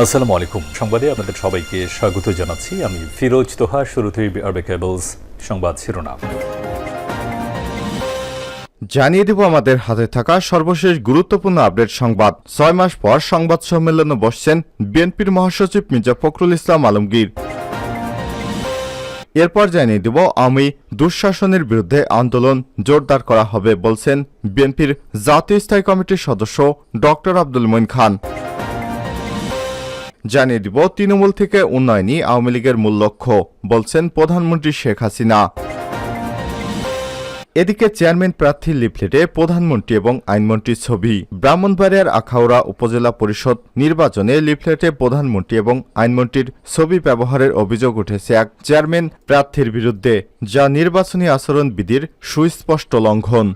আসসালামু আলাইকুম। সংবাদে আপনাদের সবাইকে স্বাগত জানাচ্ছি। আমি ফিরোজ তোহা, শুরুতেই আরবে কেবলস সংবাদ শিরোনাম। জানিয়ে দেব আমাদের হাতে থাকা সর্বশেষ গুরুত্বপূর্ণ আপডেট সংবাদ। ছয় মাস পর সংবাদ সম্মেলনে বসছেন বিএনপির মহাসচিব মির্জা ফখরুল ইসলাম আলমগীর। এরপর জানিয়ে দেব আমি দুঃশাসনের বিরুদ্ধে আন্দোলন জোরদার করা হবে বলছেন বিএনপির জাতীয় স্থায়ী কমিটির সদস্য ডক্টর আব্দুল মঈন খান। জানিয়ে দিব তৃণমূল থেকে উন্নয়নই আওয়ামী লীগের মূল লক্ষ্য, বলছেন প্রধানমন্ত্রী শেখ হাসিনা। এদিকে চেয়ারম্যান প্রার্থীর লিফলেটে প্রধানমন্ত্রী এবং আইনমন্ত্রীর ছবি। ব্রাহ্মণবাড়িয়ার আখাউড়া উপজেলা পরিষদ নির্বাচনে লিফলেটে প্রধানমন্ত্রী এবং আইনমন্ত্রীর ছবি ব্যবহারের অভিযোগ উঠেছে এক চেয়ারম্যান প্রার্থীর বিরুদ্ধে, যা নির্বাচনী আচরণ বিধির সুস্পষ্ট লঙ্ঘন।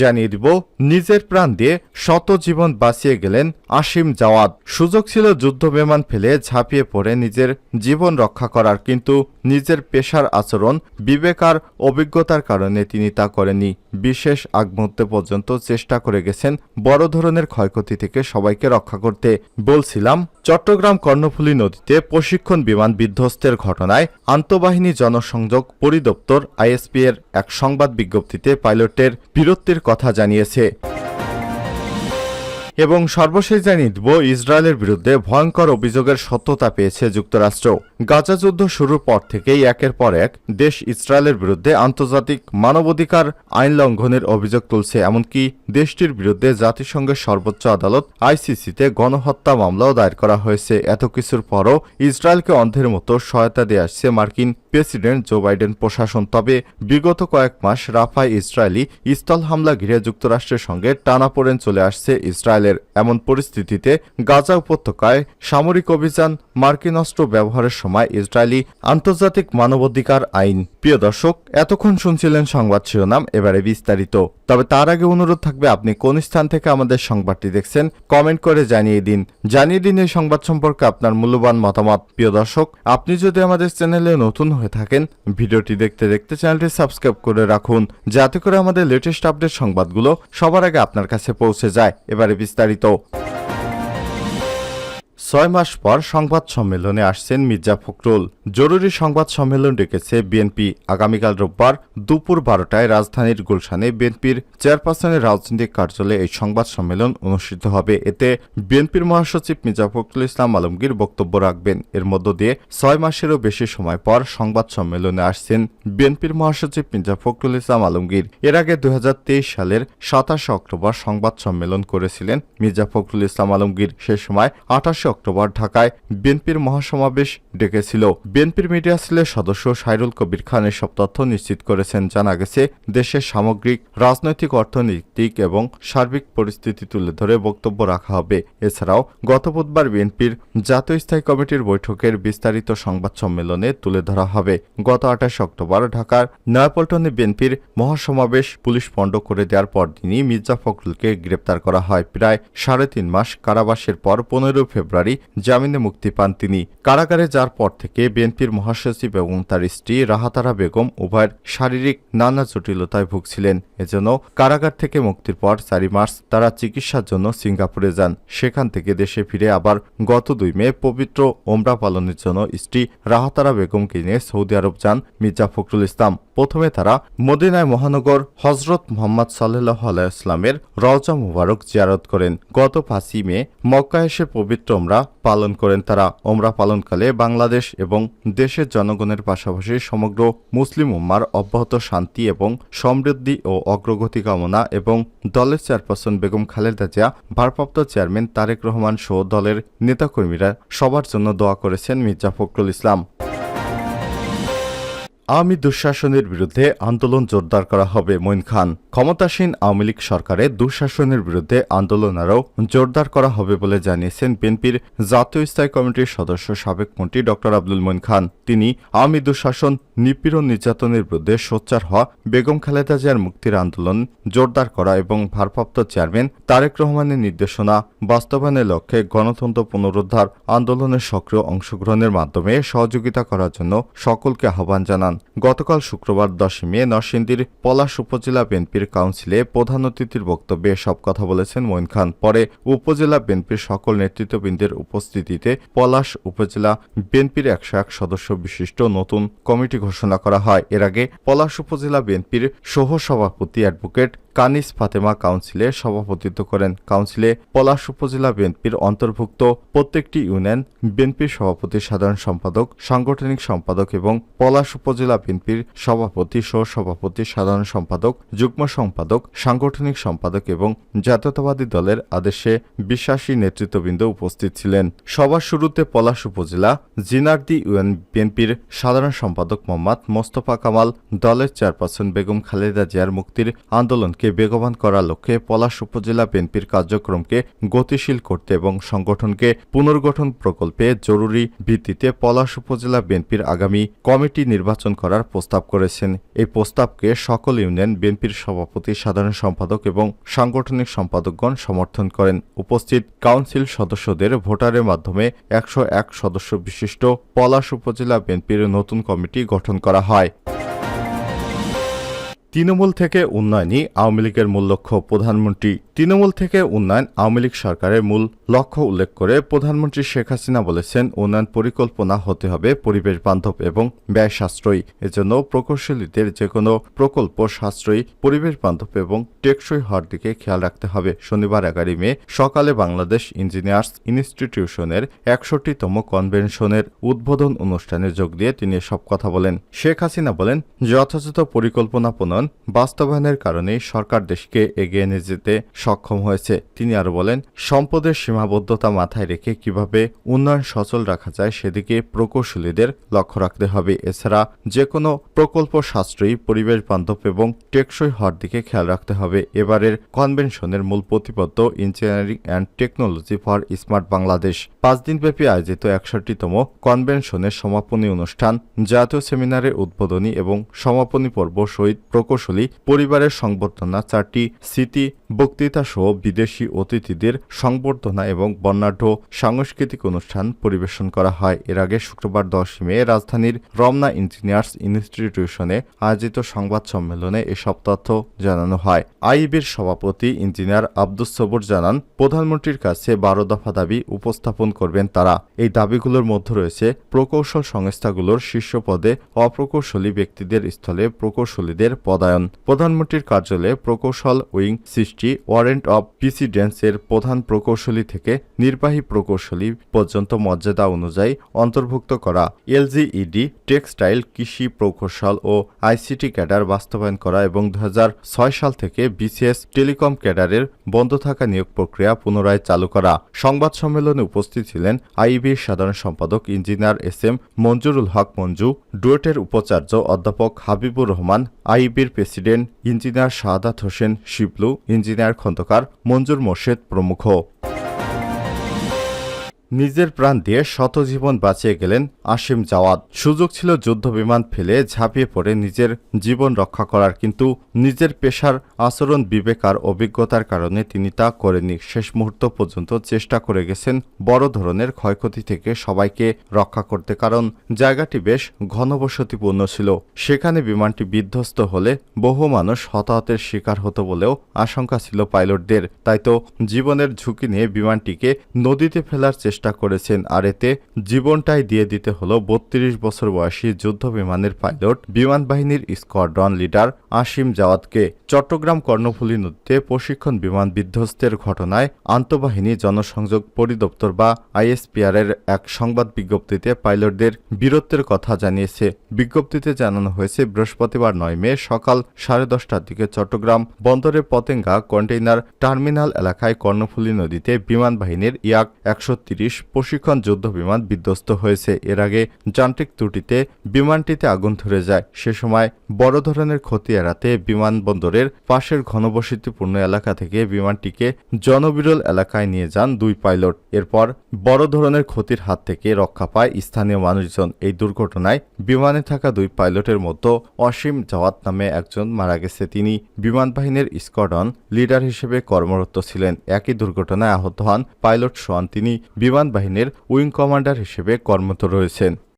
জানিয়ে দিব, নিজের প্রাণ দিয়ে শত জীবন বাঁচিয়ে গেলেন আসিম জাওয়াদ। সুযোগ ছিল যুদ্ধ বিমান ফেলে ঝাঁপিয়ে পড়ে নিজের জীবন রক্ষা করার, কিন্তু নিজের পেশার আচরণ, বিবেক আর অভিজ্ঞতার কারণে তিনি তা করেনি বিশেষ আগ মুহূর্তে পর্যন্ত চেষ্টা করে গেছেন বড় ধরনের ক্ষয়ক্ষতি থেকে সবাইকে রক্ষা করতে। বলছিলাম, চট্টগ্রাম কর্ণফুলী নদীতে প্রশিক্ষণ বিমান বিধ্বস্তের ঘটনায় আন্তঃবাহিনী জনসংযোগ পরিদপ্তর আইএসপি এর এক সংবাদ বিজ্ঞপ্তিতে পাইলটের বীরত্বের কথা জানিয়েছে। এবং সর্বশেষ জানিয়ে দিব, ইসরায়েলের বিরুদ্ধে ভয়ঙ্কর অভিযোগের সত্যতা পেয়েছে যুক্তরাষ্ট্র। গাজা যুদ্ধ শুরুর পর থেকেই একের পর এক দেশ ইসরায়েলের বিরুদ্ধে আন্তর্জাতিক মানবাধিকার আইন লঙ্ঘনের অভিযোগ তুলছে, এমনকি দেশটির বিরুদ্ধে জাতিসংঘের সর্বোচ্চ আদালত আইসিসিতে গণহত্যা মামলাও দায়ের করা হয়েছে। এত কিছুর পরও ইসরায়েলকে অন্ধের মতো সহায়তা দিয়ে আসছে মার্কিন প্রেসিডেন্ট জো বাইডেন প্রশাসন। তবে বিগত কয়েক মাস রাফায় ইসরায়েলি স্থল হামলা ঘিরে যুক্তরাষ্ট্রের সঙ্গে টানাপোড়েন চলে আসছে ইসরায়েলের এমন পরিস্থিতিতে গাজা উপত্যকায় সামরিক অভিযান মার্কিন অস্ত্র ব্যবহারের সময় ইসরায়েলি আন্তর্জাতিক মানবাধিকার আইন। প্রিয় দর্শক, এতক্ষণ শুনছিলেন সংবাদ শিরোনাম, এবারে বিস্তারিত। তবে তার আগে অনুরোধ থাকবে, আপনি কোন স্থান থেকে আমাদের সংবাদটি দেখছেন, কমেন্ট করে জানিয়ে দিন। জানিয়ে দিন এই সংবাদ সম্পর্কে আপনার মূল্যবান মতামত। প্রিয় দর্শক, আপনি যদি আমাদের চ্যানেলে নতুন হয়ে থাকেন, ভিডিওটি দেখতে দেখতে চ্যানেলটি সাবস্ক্রাইব করে রাখুন, যাতে করে আমাদের লেটেস্ট আপডেট সংবাদগুলো সবার আগে আপনার কাছে পৌঁছে যায়। এবারে বিস্তারিত ছয় মাস পর সংবাদ সম্মেলনে আসছেন মির্জা ফখরুল। জরুরি সংবাদ সম্মেলন ডেকেছে বিএনপি। আগামীকাল রোববার দুপুর বারোটায় রাজধানীর গুলশানে বিএনপির চেয়ারপারসনের রাজনৈতিক কার্যালয়ে এই সংবাদ সম্মেলন অনুষ্ঠিত হবে। এতে বিএনপির মহাসচিব মির্জা ফখরুল ইসলাম আলমগীর বক্তব্য রাখবেন। এর মধ্য দিয়ে ছয় মাসেরও বেশি সময় পর সংবাদ সম্মেলনে আসছেন বিএনপির মহাসচিব মির্জা ফখরুল ইসলাম আলমগীর। এর আগে দু হাজার তেইশ সালের সাতাশে অক্টোবর সংবাদ সম্মেলন করেছিলেন মির্জা ফখরুল ইসলাম আলমগীর। সে সময় আঠাশে অক্টোবর ঢাকায় বিএনপির মহাসমাবেশ ডেকেছিল। বিএনপির মিডিয়া সেলের সদস্য সাইরুল কবির খান এসব তথ্য নিশ্চিত করেছেন। জানা গেছে, দেশের সামগ্রিক, রাজনৈতিক, অর্থনৈতিক এবং সার্বিক পরিস্থিতি তুলে ধরে বক্তব্য রাখা হবে। এছাড়াও, গত বুধবার বিএনপির জাতীয় স্থায়ী কমিটির বৈঠকের বিস্তারিত সংবাদ সম্মেলনে তুলে ধরা হবে। গত আঠাশ অক্টোবর ঢাকার নয়াপল্টনে বিএনপির মহাসমাবেশ পুলিশ পণ্ড করে দেওয়ার পরদিনই মির্জা ফখরুলকে গ্রেপ্তার করা হয়। প্রায় সাড়ে তিন মাস কারাবাসের পর পনেরো ফেব্রুয়ারি জামিনে মুক্তি পান তিনি। কারাগারে যার পর থেকে বিএনপির মহাসচিব এবং তার স্ত্রী রাহাতারা বেগম উভয়ের শারীরিক নানা জটিলতায় ভুগছিলেন। এজন্য কারাগার থেকে মুক্তির পর চারি মার্চ তারা চিকিৎসার জন্য সিঙ্গাপুরে যান। সেখান থেকে দেশে ফিরে আবার গত দুই মে পবিত্র ওমরা পালনের জন্য স্ত্রী রাহাতারা বেগমকে নিয়ে সৌদি আরব যান মির্জা ফখরুল ইসলাম। প্রথমে তারা মদিনায় মহানগর হজরত মোহাম্মদ সাল্লাহ আলাইসলামের রওজা মুবারক জিয়ারত করেন। গত পাঁচই মে মক্কা এসে পবিত্র পালন করেন তারা। ওমরা পালনকালে বাংলাদেশ এবং দেশের জনগণের পাশাপাশি সমগ্র মুসলিম উম্মার অব্যাহত শান্তি এবং সমৃদ্ধি ও অগ্রগতি কামনা এবং দলের চেয়ারপারসন বেগম খালেদা জিয়া, ভারপ্রাপ্ত চেয়ারম্যান তারেক রহমান সহ দলের নেতাকর্মীরা সবার জন্য দোয়া করেছেন মির্জা ফখরুল ইসলাম। আওয়ামী দুঃশাসনের বিরুদ্ধে আন্দোলন জোরদার করা হবে মঈন খান। ক্ষমতাসীন আওয়ামী লীগ সরকারের দুঃশাসনের বিরুদ্ধে আন্দোলন আরও জোরদার করা হবে বলে জানিয়েছেন বিএনপির জাতীয় স্থায়ী কমিটির সদস্য সাবেক মন্ত্রী ড আব্দুল মঈন খান। তিনি আওয়ামী দুঃশাসন, নিপীড়ন নির্যাতনের বিরুদ্ধে সোচ্চার হওয়া বেগম খালেদা জিয়ার মুক্তির আন্দোলন জোরদার করা এবং ভারপ্রাপ্ত চেয়ারম্যান তারেক রহমানের নির্দেশনা বাস্তবায়নের লক্ষ্যে গণতন্ত্র পুনরুদ্ধার আন্দোলনের সক্রিয় অংশগ্রহণের মাধ্যমে সহযোগিতা করার জন্য সকলকে আহ্বান জানান। গতকাল শুক্রবার দশই মে নরসিংদীর পলাশ উপজেলা বিএনপির কাউন্সিলে প্রধান অতিথির বক্তব্যে সব কথা বলেছেন মঈন খান। পরে উপজেলা বিএনপির সকল নেতৃত্ববৃন্দের উপস্থিতিতে পলাশ উপজেলা বিএনপির একশো এক সদস্য বিশিষ্ট নতুন কমিটি ঘোষণা করা হয়। এর আগে পলাশ উপজেলা বিএনপির সহ সভাপতি অ্যাডভোকেট কানিস ফাতেমা কাউন্সিলে সভাপতিত্ব করেন। কাউন্সিলে পলাশ উপজেলা বিএনপির অন্তর্ভুক্ত প্রত্যেকটি ইউনিয়ন বিএনপির সভাপতি, সাধারণ সম্পাদক, সাংগঠনিক সম্পাদক এবং পলাশ উপজেলা বিএনপির সভাপতি সহ সভাপতি, সাধারণ সম্পাদক, যুগ্ম সম্পাদক, সাংগঠনিক সম্পাদক এবং জাতীয়তাবাদী দলের আদেশে বিশ্বাসী নেতৃত্ববৃন্দ উপস্থিত ছিলেন। সবার শুরুতে পলাশ উপজেলা জিনারদি ইউএন বিএনপির সাধারণ সম্পাদক মোহাম্মদ মোস্তফা কামাল, দলের চেয়ারপারসন বেগম খালেদা জিয়ার মুক্তির আন্দোলনকে বেগবান করার লক্ষ্যে পলাশ উপজেলা বিএনপির কার্যক্রমকে গতিশীল করতে এবং সংগঠনকে পুনর্গঠন প্রকল্পে জরুরি ভিত্তিতে পলাশ উপজেলা বিএনপির আগামী কমিটি নির্বাচন করার প্রস্তাব করেছেন। এই প্রস্তাবকে সকল ইউনিয়ন বিএনপির সভাপতি, সাধারণ সম্পাদক এবং সাংগঠনিক সম্পাদকগণ সমর্থন করেন। উপস্থিত কাউন্সিল সদস্যদের ভোটারের মাধ্যমে একশো এক সদস্য বিশিষ্ট পলাশ উপজেলা বিএনপির নতুন কমিটি গঠন করা হয়। তৃণমূল থেকে উন্নয়নই আওয়ামী লীগের মূল লক্ষ্য। প্রধানমন্ত্রী তৃণমূল থেকে উন্নয়ন আওয়ামী লীগ সরকারের মূল লক্ষ্য উল্লেখ করে প্রধানমন্ত্রী শেখ হাসিনা বলেছেন, উন্নয়ন পরিকল্পনা হতে হবে পরিবেশ বান্ধব এবং ব্যয় সাশ্রয়ী। এজন্য প্রকৌশলীদের যে কোনো প্রকল্প সাশ্রয়ী, পরিবেশ বান্ধব এবং টেকসই হওয়ার দিকে খেয়াল রাখতে হবে। শনিবার এগারোই মে সকালে বাংলাদেশ ইঞ্জিনিয়ার্স ইনস্টিটিউশনের একষট্টিতম কনভেনশনের উদ্বোধন অনুষ্ঠানে যোগ দিয়ে তিনি সব কথা বলেন। শেখ হাসিনা বলেন, যথাযথ পরিকল্পনা প্রণয়ন বাস্তবায়নের কারণেই সরকার দেশকে এগিয়ে নিয়ে যেতে সক্ষম হয়েছে। তিনি আরও বলেন, সম্পদের সীমাবদ্ধতা মাথায় রেখে কীভাবে উন্নয়ন সচল রাখা যায় সেদিকে প্রকৌশলীদের লক্ষ্য রাখতে হবে। এছাড়া যে কোনো প্রকল্প সাশ্রয়ী পরিবেশ বান্ধব এবং টেকসই হওয়ার দিকে খেয়াল রাখতে হবে। এবারের কনভেনশনের মূল প্রতিপত্ত engineering and technology for smart Bangladesh. পাঁচ দিনব্যাপী আয়োজিত একষট্টিতম কনভেনশনের সমাপনী অনুষ্ঠান, জাতীয় সেমিনারের উদ্বোধনী এবং সমাপনী পর্ব শহীদ প্রকৌশলী পরিবারের সংবর্ধনা, চারটি স্মৃতি বক্তৃতা সহ বিদেশি অতিথিদের সংবর্ধনা এবং বর্ণাঢ্য সাংস্কৃতিক অনুষ্ঠান পরিবেশন করা হয়। এর আগে শুক্রবার দশই মে রাজধানীর রমনা ইঞ্জিনিয়ার্স ইনস্টিটিউশনে আয়োজিত সংবাদ সম্মেলনে এসব তথ্য জানানো হয়। আইবির সভাপতি ইঞ্জিনিয়ার আব্দুস সবুর জানান, প্রধানমন্ত্রীর কাছে বারো দফা দাবি উপস্থাপন করবেন তারা। এই দাবিগুলোর মধ্যে রয়েছে, প্রকৌশল সংস্থাগুলোর শীর্ষ পদে অপ্রকৌশলী ব্যক্তিদের স্থলে প্রকৌশলীদের পদায়ন প্রধানমন্ত্রীর কার্যালয়ে প্রকৌশল উইং সৃষ্টি, ওয়ারেন্ট অব প্রেসিডেন্সের প্রধান প্রকৌশলী থেকে নির্বাহী প্রকৌশলী পর্যন্ত মর্যাদা অনুযায়ী অন্তর্ভুক্ত করা, এলজিইডি, টেক্সটাইল, কৃষি প্রকৌশল ও আইসিটি ক্যাডার বাস্তবায়ন করা এবং দু হাজার ছয় সাল থেকে বিসিএস টেলিকম ক্যাডারের বন্ধ থাকা নিয়োগ প্রক্রিয়া পুনরায় চালু করা। সংবাদ সম্মেলনে উপস্থিত ছিলেন আইবির সাধারণ সম্পাদক engineer S M Manjurul Haque Manju, ডুয়েটের উপাচার্য অধ্যাপক Habibur Rahman আইবির president engineer Shahadat Hossain Shiblu engineer Khandaker Manjur Morshed প্রমুখ। নিজের প্রাণ দিয়ে শত জীবন বাঁচিয়ে গেলেন আসিম জাওয়াদ। সুযোগ ছিল যুদ্ধ বিমান ফেলে ঝাঁপিয়ে পড়ে নিজের জীবন রক্ষা করার, কিন্তু নিজের পেশার আচরণ বিবেক আর অভিজ্ঞতার কারণে তিনি তা করেনি শেষ মুহূর্ত পর্যন্ত চেষ্টা করে গেছেন বড় ধরনের ক্ষয়ক্ষতি থেকে সবাইকে রক্ষা করতে, কারণ জায়গাটি বেশ ঘনবসতিপূর্ণ ছিল। সেখানে বিমানটি বিধ্বস্ত হলে বহু মানুষ হতাহতের শিকার হতো বলেও আশঙ্কা ছিল পাইলটদের। তাই তো জীবনের ঝুঁকি নিয়ে বিমানটিকে নদীতে ফেলার চেষ্টা করেছেন আর এতে জীবনটাই দিয়ে দিতে হলো বত্রিশ বছর বয়সী যুদ্ধ বিমানের পাইলট বিমান বাহিনীর স্কোয়াড্রন লিডার আসিম জাওয়াদকে। চট্টগ্রাম কর্ণফুলী নদীতে প্রশিক্ষণ বিমান বিধ্বস্তের ঘটনায় আন্তঃবাহিনী জনসংযোগ পরিদপ্তর বা আইএসপিআর এর এক সংবাদ বিজ্ঞপ্তিতে পাইলটদের বীরত্বের কথা জানিয়েছে। বিজ্ঞপ্তিতে জানানো হয়েছে, বৃহস্পতিবার নয় মে সকাল সাড়ে দশটার দিকে চট্টগ্রাম বন্দরের পতেঙ্গা কন্টেইনার টার্মিনাল এলাকায় কর্ণফুলী নদীতে বিমান বাহিনীর ইয়াক একশো তিরিশ প্রশিক্ষণ যুদ্ধ বিমান বিধ্বস্ত হয়েছে। এর আগে যান্ত্রিক ত্রুটিতে বিমানটিতে আগুন ধরে যায়। সে সময় বড় ধরনের ক্ষতি এড়াতে বিমানবন্দরের পাশের ঘনবসতিপূর্ণ এলাকা থেকে বিমানটিকে জনবিরল এলাকায় নিয়ে যান দুই পাইলট। এরপর বড় ধরনের ক্ষতির হাত থেকে রক্ষা পায় স্থানীয় মানুষজন। এই দুর্ঘটনায় বিমানে থাকা দুই পাইলটের মধ্যে অসীম জাওয়াত নামে একজন মারা গেছে। তিনি বিমান বাহিনীর স্কোয়াড্রন লিডার হিসেবে কর্মরত ছিলেন। একই দুর্ঘটনায় আহত হন পাইলট সোয়ান। তিনি বিমান বাহিনীর উইং কমান্ডার হিসেবে কর্মরত রয়েছেন।